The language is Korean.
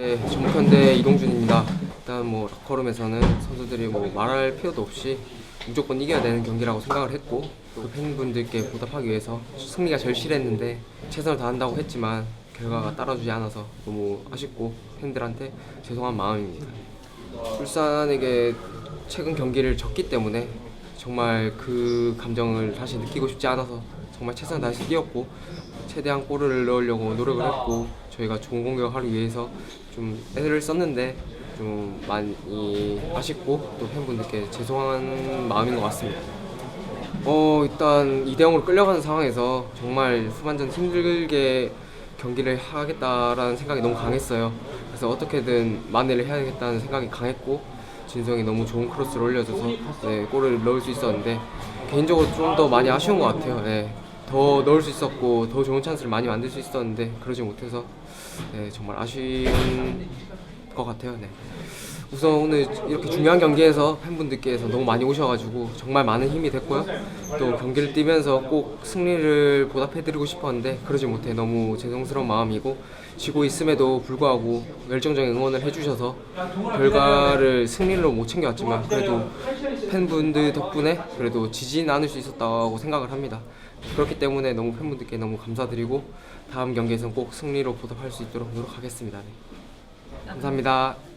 네, 전북현대 이동준입니다. 일단 뭐 락커룸에서는 선수들이 뭐 말할 필요도 없이 무조건 이겨야 되는 경기라고 생각을 했고 또 팬분들께 보답하기 위해서 승리가 절실했는데 최선을 다한다고 했지만 결과가 따라주지 않아서 너무 아쉽고 팬들한테 죄송한 마음입니다. 울산에게 최근 경기를 졌기 때문에 정말 그 감정을 다시 느끼고 싶지 않아서 정말 최선을 다해서 뛰었고 최대한 골을 넣으려고 노력을 했고 저희가 좋은 공격을 하기 위해서 좀 애를 썼는데 좀 많이 아쉽고 또 팬분들께 죄송한 마음인 것 같습니다. 어 일단 2대 0으로 끌려가는 상황에서 정말 후반전 힘들게 경기를 하겠다라는 생각이 너무 강했어요. 그래서 어떻게든 만회를 해야겠다는 생각이 강했고 진성이 너무 좋은 크로스를 올려줘서 네, 골을 넣을 수 있었는데 개인적으로 좀 더 많이 아쉬운 것 같아요. 네, 더 넣을 수 있었고 더 좋은 찬스를 많이 만들 수 있었는데 그러지 못해서 네, 정말 아쉬운 것 같아요. 네. 우선 오늘 이렇게 중요한 경기에서 팬분들께서 너무 많이 오셔가지고 정말 많은 힘이 됐고요. 또 경기를 뛰면서 꼭 승리를 보답해드리고 싶었는데 그러지 못해 너무 죄송스러운 마음이고 지고 있음에도 불구하고 열정적인 응원을 해주셔서 결과를 승리로 못 챙겨왔지만 그래도 팬분들 덕분에 그래도 지진 않을 수 있었다고 생각을 합니다. 그렇기 때문에 너무 팬분들께 너무 감사드리고 다음 경기에서는 꼭 승리로 보답할 수 있도록 노력하겠습니다. 네. 감사합니다.